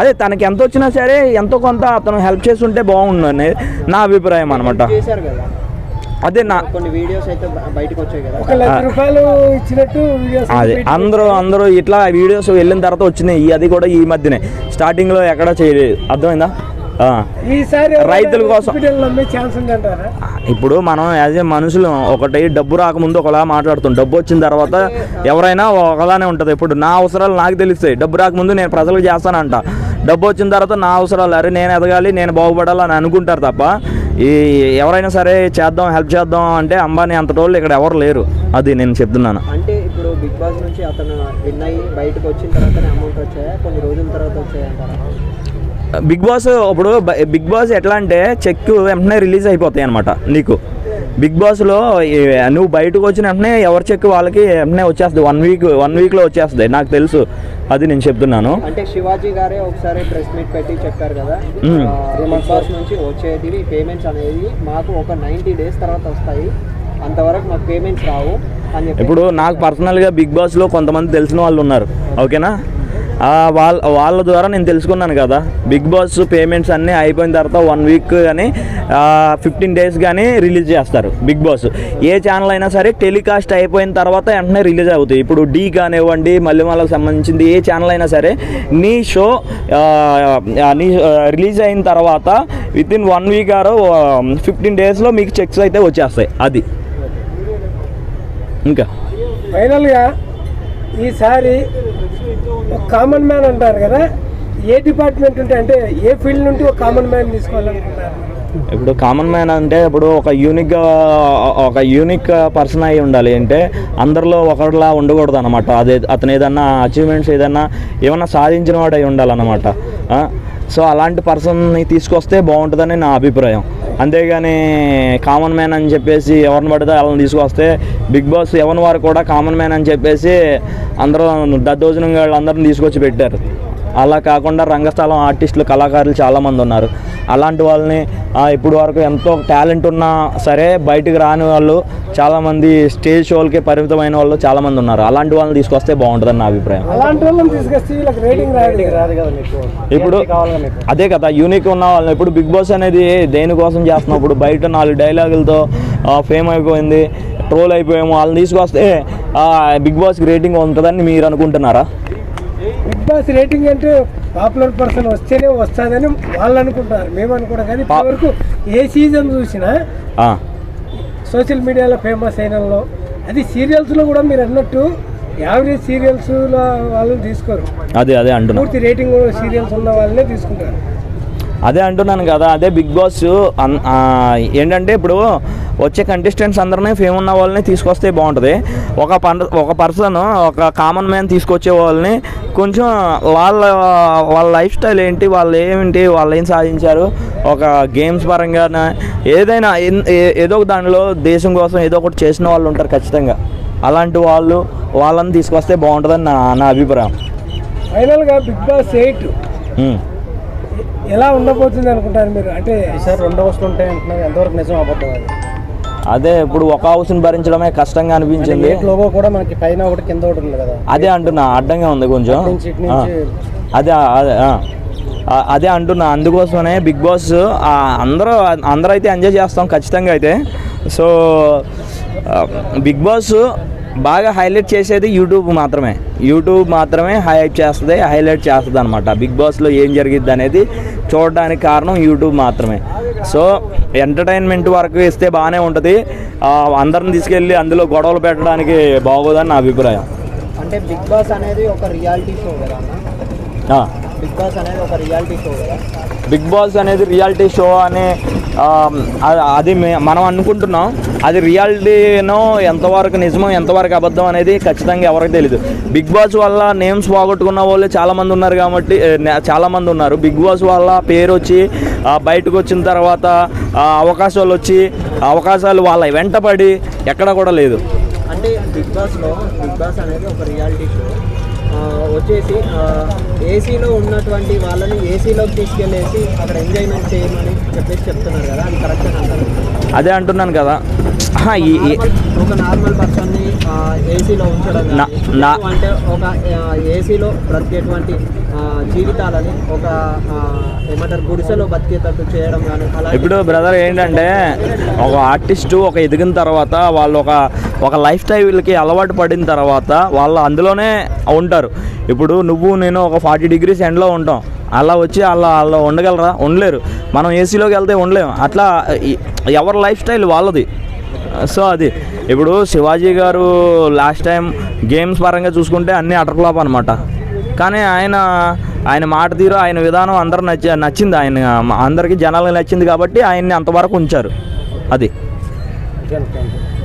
అదే తనకి ఎంత వచ్చినా సరే ఎంతో కొంత అతను హెల్ప్ చేసి ఉంటే బాగుండని నా అభిప్రాయం అనమాట చేశారు కదా? అదే నా కొన్ని వీడియోస్ అయితే బయటకు వచ్చాయి కదా? ఒక లక్ష రూపాయలు ఇచ్చినట్టు వీడియోస్ అదే అందరూ అందరూ ఇట్లా వీడియోస్ వెళ్ళిన తర్వాత వచ్చినాయి. ఈ- అది కూడా ఈ మధ్యనే. స్టార్టింగ్లో ఎక్కడా చేయలేదు అర్థమైందా? ఆ. ఈసారి రైతుల కోసం. ఇప్పుడు మనం యాజ్ ఏ మనుషులు ఒకటి డబ్బు రాకముందు ఒకలా మాట్లాడుతాం. డబ్బు వచ్చిన తర్వాత ఎవరైనా ఒకలానే ఉంటుంది. ఇప్పుడు నా అవసరాలు నాకు తెలుస్తాయి. డబ్బు రాకముందు నేను ప్రజలకు చేస్తానంట. డబ్బు వచ్చిన తర్వాత నా అవసరాలు అరే నేను ఎదగాలి నేను బాగుపడాలి అని అనుకుంటారు తప్ప ఈ ఎవరైనా సరే చేద్దాం హెల్ప్ చేద్దాం అంటే అంబానీ అంతటోళ్ళు ఇక్కడ ఎవరు లేరు. అది నేను చెప్తున్నాను. అంటే ఇప్పుడు బిగ్ బాస్ నుంచి అతను విన్ అయ్యి బయటకు వచ్చిన తర్వాతనే అమౌంట్ వచ్చాయా? కొన్ని రోజుల తర్వాత వచ్చాయంటారా బిగ్ బాస్ ఇప్పుడు బిగ్ బాస్ ఎట్లా అంటే చెక్ వెంటనే రిలీజ్ అయిపోతాయి అనమాట నీకు. బిగ్ బాస్లో నువ్వు బయటకు వచ్చిన వెంటనే ఎవరి చెక్ వాళ్ళకి వెంటనే వచ్చేస్తుంది. వన్ వీక్ వన్ వీక్లో వచ్చేస్తుంది. నాకు తెలుసు. అది నేను చెప్తున్నాను. అంటే శివాజీ గారే ఒకసారి ప్రెస్ మీట్ పెట్టి చెప్పారు కదా. బాస్ నుంచి వచ్చేది పేమెంట్స్ అనేది మాకు ఒక నైంటీ డేస్ తర్వాత వస్తాయి. అంతవరకు మాకు పేమెంట్స్ రావు ఇప్పుడు నాకు పర్సనల్గా బిగ్ బాస్లో కొంతమంది తెలిసిన వాళ్ళు ఉన్నారు. ఓకేనా? వాళ్ళ వాళ్ళ ద్వారా నేను తెలుసుకున్నాను కదా. బిగ్ బాస్ పేమెంట్స్ అన్నీ అయిపోయిన తర్వాత వన్ వీక్ కానీ ఫిఫ్టీన్ డేస్ కానీ రిలీజ్ చేస్తారు బిగ్ బాస్ ఏ ఛానల్ అయినా సరే టెలికాస్ట్ అయిపోయిన తర్వాత వెంటనే రిలీజ్ అవుతాయి. ఇప్పుడు డీ కానివ్వండి మళ్ళీ సంబంధించింది ఏ ఛానల్ అయినా సరే నీ షో నీ రిలీజ్ అయిన తర్వాత within one week or fifteen డేస్లో మీకు చెక్స్ అయితే వచ్చేస్తాయి. అది. ఇంకా. ఫైనల్గా ఈసారి ఒక కామన్ మ్యాన్ అంటారు కదా. ఏ డిపార్ట్మెంట్ ఉంటే అంటే ఏ ఫీల్డ్ నుండి ఒక కామన్ మ్యాన్ తీసుకోవాలనుకుంటారు? ఇప్పుడు కామన్ మ్యాన్ అంటే ఇప్పుడు ఒక యూనిక్ ఒక యూనిక్ పర్సన్ అయి ఉండాలి అంటే అందరిలో ఒకరిలా ఉండకూడదు అనమాట అదే అతను ఏదన్నా అచీవ్మెంట్స్ ఏదన్నా ఏమన్నా సాధించిన వాడు అయి ఉండాలన్నమాట. సో అలాంటి పర్సన్ని తీసుకొస్తే బాగుంటుందని నా అభిప్రాయం. అంతేగాని కామన్ మ్యాన్ అని చెప్పేసి ఎవరిని పడితే వాళ్ళని తీసుకొస్తే బిగ్ బాస్ ఎవరి వారు కూడా కామన్ మ్యాన్ అని చెప్పేసి అందరూ దద్దోజనం వాళ్ళందరిని తీసుకొచ్చి పెట్టారు. అలా కాకుండా రంగస్థలం ఆర్టిస్టులు కళాకారులు చాలామంది ఉన్నారు. అలాంటి వాళ్ళని ఇప్పుడు వరకు ఎంతో టాలెంట్ ఉన్నా సరే బయటికి రాని వాళ్ళు చాలామంది స్టేజ్ షోలకి పరిమితమైన వాళ్ళు చాలామంది ఉన్నారు. అలాంటి వాళ్ళని తీసుకొస్తే బాగుంటుందని నా అభిప్రాయం. అలాంటి వాళ్ళని తీసుకొస్తే వీళ్ళకి రేటింగ్ రాదు రాదు కదా మీకు. ఇప్పుడు అదే కదా యూనిక్ ఉన్న వాళ్ళని. ఇప్పుడు బిగ్ బాస్ అనేది దేనికోసం చేస్తున్నప్పుడు బయట నాలుగు డైలాగులతో ఫేమ్ అయిపోయింది ట్రోల్ అయిపోయాము. వాళ్ళని తీసుకొస్తే ఆ, బిగ్ బాస్కి రేటింగ్ ఉంటుందని మీరు అనుకుంటున్నారా? బిగ్ బాస్ రేటింగ్ అంటే పాపులర్ పర్సన్ వస్తేనే వస్తుందని వాళ్ళు అనుకుంటారు. మేము అనుకుంటాం. కానీ ఇప్పటివరకు ఏ సీజన్ చూసినా సోషల్ మీడియాలో ఫేమస్ అయినలో అది సీరియల్స్లో కూడా మీరు అన్నట్టు యావరేజ్ సీరియల్స్లో వాళ్ళని తీసుకోరు. అదే అదే పూర్తి రేటింగ్ సీరియల్స్ ఉన్న వాళ్ళనే తీసుకుంటారు. అదే అంటున్నాను కదా అదే బిగ్ బాస్ ఏంటంటే ఇప్పుడు వచ్చే కంటెస్టెంట్స్ అందరినీ ఫేమ్ ఉన్న వాళ్ళని తీసుకొస్తే బాగుంటుంది. ఒక పన్ ఒక పర్సన్ ఒక కామన్ మ్యాన్ తీసుకొచ్చే వాళ్ళని కొంచెం వాళ్ళ వాళ్ళ లైఫ్ స్టైల్ ఏంటి వాళ్ళు ఏమిటి వాళ్ళు ఏం సాధించారు ఒక గేమ్స్ పరంగా ఏదైనా ఏదో ఒక దానిలో దేశం కోసం ఏదో ఒకటి చేసిన వాళ్ళు ఉంటారు ఖచ్చితంగా. అలాంటి వాళ్ళు వాళ్ళని తీసుకొస్తే బాగుంటుందని నా నా అభిప్రాయం. ఫైనల్గా బిగ్ బాస్ ఎయిట్. ఎలా ఉండబోతుంది అనుకుంటారు మీరు? అంటే సార్ రెండు హౌస్లు ఉంటాయి అంటున్నారు. ఎంతవరకు నిజం అబద్ధం అది? అదే ఇప్పుడు ఒక హౌస్ని భరించడమే కష్టంగా అనిపించింది. లోగో కూడా మనకి పైన ఒకటి కింద ఒకటి ఉంది కదా. అదే అంటున్నా అడ్డంగా ఉంది కొంచెం. అదే అదే అంటున్నా అందుకోసమనే బిగ్ బాస్ అందరూ అందరూ అయితే ఎంజాయ్ చేస్తాం ఖచ్చితంగా అయితే. సో బిగ్ బాస్ బాగా హైలైట్ చేసేది యూట్యూబ్ మాత్రమే. యూట్యూబ్ మాత్రమే హైలైట్ చేస్తుంది హైలైట్ చేస్తుంది అనమాట బిగ్ బాస్లో ఏం జరిగిద్ది అనేది చూడడానికి కారణం యూట్యూబ్ మాత్రమే. సో ఎంటర్టైన్మెంట్ వరకు ఇస్తే బాగానే ఉంటుంది. అందరిని తీసుకెళ్ళి అందులో గొడవలు పెట్టడానికి బాగోదని నా అభిప్రాయం. అంటే బిగ్ బాస్ అనేది ఒక రియాలిటీ షో కదా. బిగ్ బాస్ అనేది ఒక రియాలిటీ షో కదా? బిగ్ బాస్ అనేది రియాలిటీ షో అని అది- మనం అనుకుంటున్నాం. అది రియాలిటీనో ఎంతవరకు నిజమో ఎంతవరకు అబద్ధం అనేది ఖచ్చితంగా ఎవరికి తెలియదు బిగ్ బాస్ వల్ల నేమ్స్ పోగొట్టుకున్న వాళ్ళు చాలామంది ఉన్నారు కాబట్టి చాలామంది ఉన్నారు. బిగ్ బాస్ వల్ల పేరు వచ్చి బయటకు వచ్చిన తర్వాత అవకాశాలు వచ్చి అవకాశాలు వాళ్ళ వెంటపడి ఎక్కడ కూడా లేదు. అంటే బిగ్ బాస్లో బిగ్ బాస్ అనేది ఒక రియాలిటీ షో వచ్చేసి ఏసీలో ఉన్నటువంటి వాళ్ళని ఏసీలోకి తీసుకెళ్ళేసి అక్కడ ఎంజాయ్మెంట్ చేయమని చెప్పేసి చెప్తున్నారు కదా అది కరెక్ట్ అంటారు అదే అంటున్నాను కదా. ఒక నార్మల్ పర్సన్ని ఏసీలో ఉంచడం అంటే ఒక ఏసీలో బ్రతికేటువంటి జీవితాలని ఒక ఏమంటారు గుడిసెలో బతికేటట్టు చేయడం కానీ అలా ఇప్పుడు బ్రదర్ ఏంటంటే ఒక ఆర్టిస్టు ఒక ఎదిగిన తర్వాత వాళ్ళు ఒక ఒక లైఫ్ స్టైల్కి అలవాటు పడిన తర్వాత వాళ్ళు అందులోనే ఉంటారు. ఇప్పుడు నువ్వు నేను ఒక ఫార్టీ డిగ్రీస్ ఎండ్లో ఉంటాం. అలా వచ్చి అలా అలా ఉండగలరా? ఉండలేరు. మనం ఏసీలోకి వెళ్తే ఉండలేము అట్లా ఎవరి లైఫ్ స్టైల్ వాళ్ళది. సో అది. ఇప్పుడు శివాజీ గారు లాస్ట్ టైం గేమ్స్ పరంగా చూసుకుంటే అన్నీ అటర్ఫ్లాప్ అనమాట కానీ ఆయన ఆయన మాట తీరు ఆయన విధానం అందరూ నచ్చ నచ్చింది ఆయన అందరికీ జనాలకు నచ్చింది కాబట్టి ఆయన్ని అంతవరకు ఉంచారు. అది. Thank you